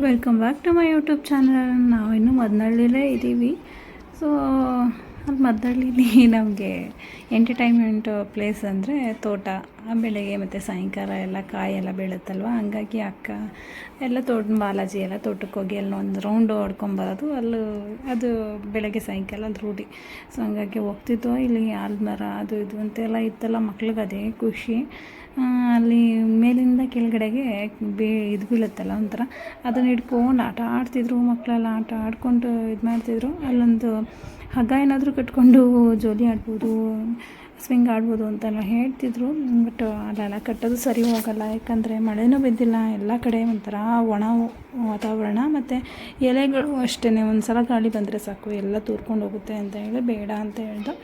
Welcome back to my YouTube channel ನಾವು ಇನ್ನೂ ಮದ್ನಳ್ಳಿಲೇ ಇದ್ದೀವಿ ಸೊ ಅದು ಮದ್ದಳ್ಳಿಲಿ ನಮಗೆ ಎಂಟರ್ಟೈನ್ಮೆಂಟ್ ಪ್ಲೇಸ್ ಅಂದರೆ ತೋಟ ಬೆಳಗ್ಗೆ ಮತ್ತು ಸಾಯಂಕಾಲ ಎಲ್ಲ ಕಾಯಿ ಎಲ್ಲ ಬೀಳುತ್ತಲ್ವ? ಹಂಗಾಗಿ ಅಕ್ಕ ಎಲ್ಲ ತೋಟ, ಬಾಲಾಜಿ ಎಲ್ಲ ತೋಟಕ್ಕೆ ಹೋಗಿ ಎಲ್ಲ ಒಂದು ರೌಂಡು ಹೊಡ್ಕೊಂಬರೋದು ಅಲ್ಲೂ ಅದು ಬೆಳಗ್ಗೆ ಸಾಯಂಕಾಲ ಅದು ರೂಢಿ. ಸೊ ಹಂಗಾಗಿ ಹೋಗ್ತಿದ್ವು. ಇಲ್ಲಿ ಆಲ್ಮರ ಅದು ಇದು ಅಂತೆಲ್ಲ ಇತ್ತಲ್ಲ ಮಕ್ಳಿಗೆ ಅದೇ ಖುಷಿ. ಅಲ್ಲಿ ಮೇಲಿಂದ ಕೆಳಗಡೆಗೆ ಬೇ ಇದು ಬೀಳುತ್ತಲ್ಲ ಒಂಥರ. ಅದನ್ನ ಹಿಡ್ಕೊಂಡು ಆಟ ಆಡ್ತಿದ್ರು ಮಕ್ಕಳೆಲ್ಲ ಆಟ ಆಡ್ಕೊಂಡು ಇದು ಮಾಡ್ತಿದ್ರು ಅಲ್ಲೊಂದು ಹಗ್ಗ ಏನಾದರೂ ಕಟ್ಕೊಂಡು ಜೋಲಿ ಆಡ್ಬೋದು ಸ್ವಿಂಗ್ ಆಡ್ಬೋದು ಅಂತೆಲ್ಲ ಹೇಳ್ತಿದ್ರು. ಬಟ್ ಅಲ್ಲೆಲ್ಲ ಕಟ್ಟೋದು ಸರಿ ಹೋಗಲ್ಲ. ಯಾಕಂದರೆ ಮಳೆನೂ ಬಿದ್ದಿಲ್ಲ. ಎಲ್ಲ ಕಡೆ ಒಂಥರ ಒಣ ವಾತಾವರಣ. ಮತ್ತು ಎಲೆಗಳು ಅಷ್ಟೇ ಒಂದು ಸಲ ಗಾಳಿ ಬಂದರೆ ಸಾಕು. ಎಲ್ಲ ತೂರ್ಕೊಂಡು ಹೋಗುತ್ತೆ ಅಂತ ಹೇಳಿ ಬೇಡ ಅಂತ ಹೇಳ್ದು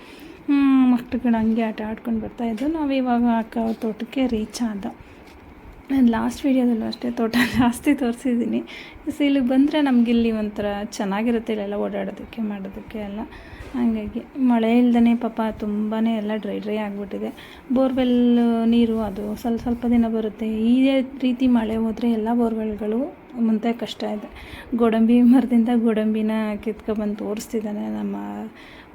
ಮಕ್ಳುಗಳು ಹಂಗೆ ಆಟ ಆಡ್ಕೊಂಡು ಬರ್ತಾಯಿದ್ದು ನಾವು ಇವಾಗ ಅಕ್ಕ ತೋಟಕ್ಕೆ ರೀಚ್ ಆದ. ನಾನು ಲಾಸ್ಟ್ ವೀಡಿಯೋದಲ್ಲೂ ಅಷ್ಟೇ, ತೋಟ ಜಾಸ್ತಿ ತೋರಿಸಿದ್ದೀನಿ. ಸೊ ಇಲ್ಲಿಗೆ ಬಂದರೆ ಇಲ್ಲಿ ಒಂಥರ ಚೆನ್ನಾಗಿರುತ್ತೆ ಇಲ್ಲೆಲ್ಲ ಓಡಾಡೋದಕ್ಕೆ, ಮಾಡೋದಕ್ಕೆ ಎಲ್ಲ. ಹಾಗಾಗಿ ಮಳೆ ಇಲ್ದೇ ಪಾಪ ತುಂಬಾ ಎಲ್ಲ ಡ್ರೈ ಡ್ರೈ ಆಗಿಬಿಟ್ಟಿದೆ. ಬೋರ್ವೆಲ್ ನೀರು ಅದು ಸ್ವಲ್ಪ ಸ್ವಲ್ಪ ದಿನ ಬರುತ್ತೆ. ಈ ರೀತಿ ಮಳೆ ಹೋದರೆ ಎಲ್ಲ ಬೋರ್ವೆಲ್ಗಳು ಮುಂದೆ ಕಷ್ಟ ಇದೆ. ಗೋಡಂಬಿ ಮರದಿಂದ ಗೋಡಂಬಿನ ಕಿತ್ಕೊಬಂದು ತೋರಿಸ್ತಿದ್ದಾನೆ ನಮ್ಮ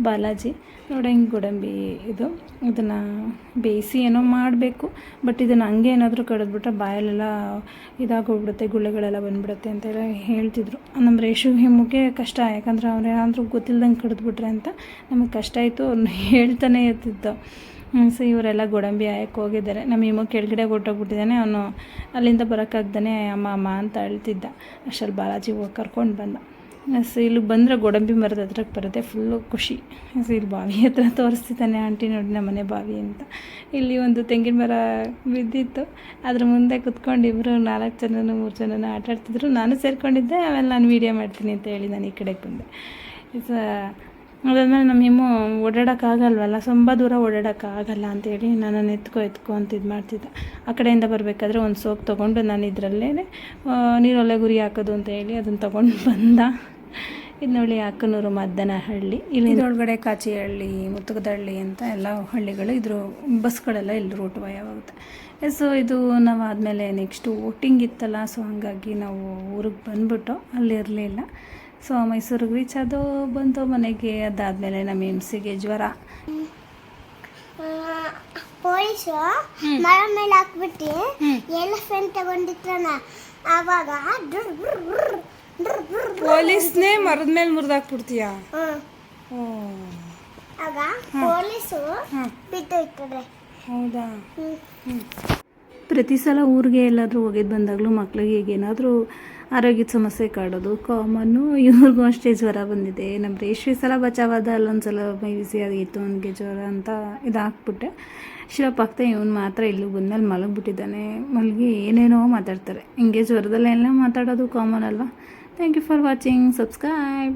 ಬಾಲಾಜಿ. ನೋಡಿ ಹಿಂಗೆ ಗೋಡಂಬಿ ಇದು. ಇದನ್ನು ಬೇಯಿಸಿ ಏನೋ ಮಾಡಬೇಕು, ಬಟ್ ಇದನ್ನು ಹಂಗೆ ಏನಾದರೂ ಕಡಿದ್ಬಿಟ್ರೆ ಬಾಯಲ್ಲೆಲ್ಲ ಇದಾಗೋಗ್ಬಿಡುತ್ತೆ, ಗುಳ್ಳೆಗಳೆಲ್ಲ ಬಂದ್ಬಿಡುತ್ತೆ ಅಂತೆಲ್ಲ ಹೇಳ್ತಿದ್ರು. ನಮ್ಮ ರೇಷು ಹಿಮ್ಮಗೆ ಕಷ್ಟ, ಯಾಕಂದ್ರೆ ಅವ್ರು ಏನಾದರೂ ಗೊತ್ತಿಲ್ಲದಂಗೆ ಕಡಿದ್ಬಿಟ್ರೆ ಅಂತ ನಮಗೆ ಕಷ್ಟ ಆಯಿತು ಅವ್ರನ್ನ ಹೇಳ್ತಾನೆ ಇರ್ತಿದ್ದು. ಸೊ ಇವರೆಲ್ಲ ಗೋಡಂಬಿ ಆಯಕ್ಕೆ ಹೋಗಿದ್ದಾರೆ. ನಮ್ಮ ಇಮ್ಮ ಕೆಳಗಡೆ ಹೊಟ್ಟೋಗ್ಬಿಟ್ಟಿದ್ದಾನೆ ಅವನು ಅಲ್ಲಿಂದ ಬರೋಕ್ಕಾಗ್ದಾನೆ ಅಮ್ಮ ಅಮ್ಮ ಅಂತ ಅಳ್ತಿದ್ದ ಅಷ್ಟರಲ್ಲಿ ಬಾಲಾಜಿ ಹೋಗಿ ಕರ್ಕೊಂಡು ಬಂದ. ಸೊ ಇಲ್ಲಿಗೆ ಬಂದರೆ ಗೋಡಂಬಿ ಮರದ ಹತ್ರಕ್ಕೆ ಬರುತ್ತೆ. ಫುಲ್ಲು ಖುಷಿ. ಸೊ ಇಲ್ಲಿ ಬಾವಿ ಹತ್ರ ತೋರಿಸ್ತಿದ್ದಾನೆ ಆಂಟಿ ನೋಡಿ ನಮ್ಮ ಮನೆ ಬಾವಿ ಅಂತ. ಇಲ್ಲಿ ಒಂದು ತೆಂಗಿನ ಮರ ಬಿದ್ದಿತ್ತು. ಅದ್ರ ಮುಂದೆ ಕುತ್ಕೊಂಡು ಇಬ್ಬರು ನಾಲ್ಕು ಜನನೂ ಮೂರು ಜನನೂ ಆಟಾಡ್ತಿದ್ರು ನಾನು ಸೇರಿಕೊಂಡಿದ್ದೆ. ಆಮೇಲೆ ನಾನು ವೀಡಿಯೋ ಮಾಡ್ತೀನಿ ಅಂತ ಹೇಳಿ ನಾನು ಈ ಕಡೆಗೆ ಬಂದೆ. ಸೊ ಅದಾದ್ಮೇಲೆ ನಮ್ಮ ಇಮ್ಮು ಓಡಾಡೋಕ್ಕಾಗಲ್ವಲ್ಲ ತುಂಬ ದೂರ ಓಡಾಡೋಕ್ಕಾಗಲ್ಲ ಅಂತೇಳಿ ನನ್ನನ್ನು ಎತ್ಕೊ ಎತ್ಕೊ ಅಂತ ಇದು ಮಾಡ್ತಿದ್ದೆ. ಆ ಕಡೆಯಿಂದ ಬರಬೇಕಾದ್ರೆ ಒಂದು ಸೋಪ್ ತೊಗೊಂಡು ನಾನು ಇದರಲ್ಲೇ ನೀರೊಲೆ ಗುರಿ ಹಾಕೋದು ಅಂತ ಹೇಳಿ ಅದನ್ನು ತೊಗೊಂಡು ಬಂದ. ಇದು ನೋಡಿ ಅಕ್ಕನೂರು ಮದ್ದನಹಳ್ಳಿ. ಇಲ್ಲಿ ಒಳಗಡೆ ಕಾಚಿಹಳ್ಳಿ, ಮುತ್ತುಗದಹಳ್ಳಿ ಅಂತ ಎಲ್ಲ ಹಳ್ಳಿಗಳು ಇದ್ರ ಬಸ್ಗಳೆಲ್ಲ ಇಲ್ಲಿ ರೂಟ್ ವಯವಾಗುತ್ತೆ ಸೊ ಇದು ನಾವು ಆದಮೇಲೆ ನೆಕ್ಸ್ಟು ವೋಟಿಂಗ್ ಇತ್ತಲ್ಲ ಸೊ ಹಾಗಾಗಿ ನಾವು ಊರಿಗೆ ಬಂದ್ಬಿಟ್ಟು ಅಲ್ಲಿ ಇರಲಿಲ್ಲ. ಸೊ ಮೈಸೂರಿಗೆ ರೀಚ್ ಅದು ಬಂತು ಮನೆಗೆ ಅದಾದ್ಮೇಲೆ ನಮ್ಮ ಎಮ್ಸಿಗೆ ಜ್ವರ. ಪೊಲೀಸು ಮರ ಮೇಲೆ ಹಾಕ್ಬಿಟ್ಟು ಎಲಿಫೆಂಟ್ ತಗೊಂಡಿತ್ರನ ಆವಾಗ. ಪೊಲೀಸ್ನೇ ಮರದ ಮೇಲೆ ಮುರಿದಾಕ್ಬಿಡ್ತೀಯಾ. ಆಗ ಪೊಲೀಸು ಬಿದ್ದೋಯ್ತದೆ. ಹೌದಾ. ಪ್ರತಿ ಸಲ ಊರಿಗೆ ಎಲ್ಲಾದರೂ ಹೋಗಿದ್ದು ಬಂದಾಗಲೂ ಮಕ್ಳಿಗೆ ಈಗ ಏನಾದರೂ ಆರೋಗ್ಯದ ಸಮಸ್ಯೆ ಕಾಡೋದು, ಕಾಮನ್ನು ಇವ್ರಿಗೂ ಅಷ್ಟೇ ಜ್ವರ ಬಂದಿದೆ. ನಮ್ಮ ರೇಷ್ಮೆ ಸಲ ಬಚಾವಾದ ಅಲ್ಲೊಂದು ಸಲ ಮೈ ಬಿಸಿ ಆಗಿತ್ತು ಅವನಿಗೆ ಜ್ವರ ಅಂತ ಇದಾಕ್ಬಿಟ್ಟೆ ಹಾಕ್ಬಿಟ್ಟೆ ಆಗ್ತಾ ಇವನು ಮಾತ್ರ ಇಲ್ಲಿಗೆ ಬಂದ್ಮೇಲೆ ಮಲಗಿಬಿಟ್ಟಿದ್ದಾನೆ. ಮಲಗಿ ಏನೇನೋ ಮಾತಾಡ್ತಾರೆ. ಹಿಂಗೆ ಜ್ವರದಲ್ಲೆಲ್ಲ ಮಾತಾಡೋದು ಕಾಮನ್ ಅಲ್ವಾ? Thank you for watching subscribe